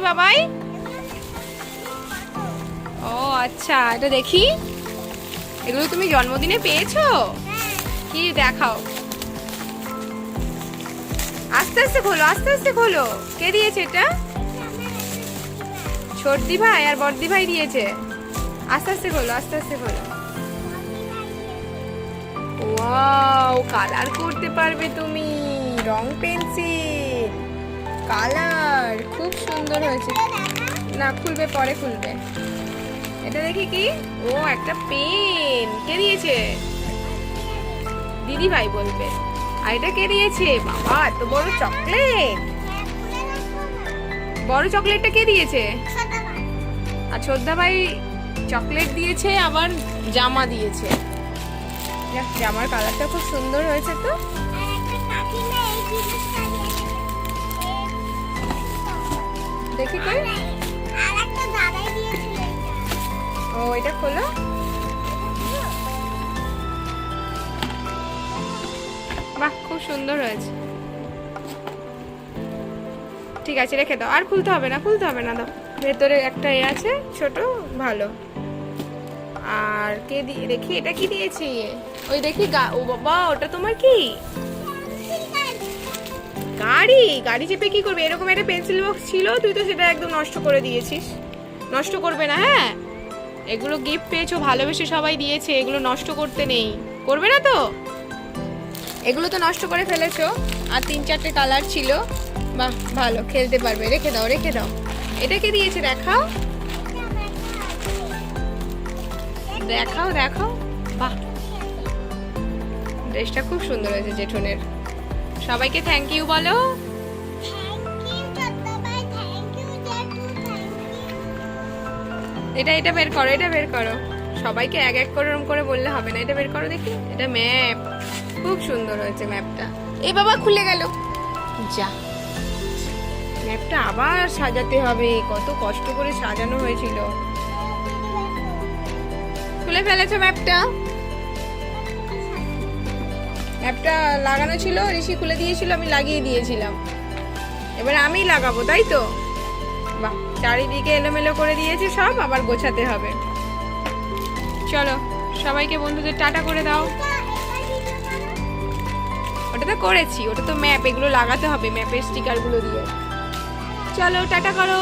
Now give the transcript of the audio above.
বাবাই? ও আচ্ছা এটা দেখি। এগুলো তুমি জন্মদিনে পেয়েছ? কি দেখাও। আস্তে আস্তে খোলো, আস্তে আস্তে খোলো। কে দিয়েছে এটা? ছোটদি ভাই আর বড়দি ভাই দিয়েছে। আস্তে আস্তে খোলো, আস্তে আস্তে খোলো। ওয়াও, কালার করতে পারবে তুমি। রং পেন্সিল। কালার, খুব সুন্দর হয়েছে। না, খুলবে, পরে খুলবে। এটা দেখি কি? ও, একটা পেন। কে দিয়েছে? দিদি ভাই বলবে। আর এটা কে দিয়েছে? বাবা, এত বড় চকলেট। বড় চকলেটটা কে দিয়েছে? আর শ্রদ্ধা ভাই চকলেট দিয়েছে, আবার জামা দিয়েছে। জামার কালারটা খুব সুন্দর হয়েছে তো। এটা খোলো। বাহ, খুব সুন্দর হয়েছে। ঠিক আছে, রেখে দাও। আর খুলতে হবে না, খুলতে হবে না, দাও। ভেতরে একটা এ আছে, ছোট, ভালো। আর কে দিয়ে দেখি, এটা কি দিয়েছি? ওই দেখি ও বাবা, ওটা তোমার কি? গাড়ি! গাড়ি চেপে কি করবে? এরকম একটা পেন্সিল বক্স ছিল, তুই তো সেটা একদম নষ্ট করে দিয়েছিস। নষ্ট করবে না হ্যাঁ? এগুলো গিফট পেয়েছ, ভালোবেসে সবাই দিয়েছে, এগুলো নষ্ট করতে নেই। করবে না তো? এগুলো তো নষ্ট করে ফেলেছো। আর তিন চারটে কালার ছিল। বাহ, ভালো, খেলতে পারবে। রেখে দাও রেখে দাও। এটা কে দিয়েছে, দেখাও। দেখাও দেখাও। বাহ। ড্রেসটা খুব সুন্দর হয়েছে, জেঠুনের। সবাইকে থ্যাংক ইউ বলো। এটা এটা বের করো, এটা বের করো। সবাইকে এক এক করে ওরম করে বললে হবে না, এটা বের করো দেখি। এটা ম্যাপ। খুব সুন্দর হয়েছে ম্যাপটা। এ বাবা, খুলে গেল। যা। ম্যাপটা আবার সাজাতে হবে। কত কষ্ট করে সাজানো হয়েছিল। খুলে ফেলেছো ম্যাপটা? ম্যাপটা লাগানো ছিল, ঋষি খুলে দিয়েছিল, আমি লাগিয়ে দিয়েছিলাম। এবার আমি লাগাবো, তাই তো? বাহ, চারিদিকে এলোমেলো করে দিয়েছি সব, আবার গোছাতে হবে। চলো, সবাইকে বন্ধুদের টাটা করে দাও। ওটা তো করেছি, ওটা তো ম্যাপ, এগুলো লাগাতে হবে ম্যাপের স্টিকারগুলো দিয়ে। চলো, টাটা করো।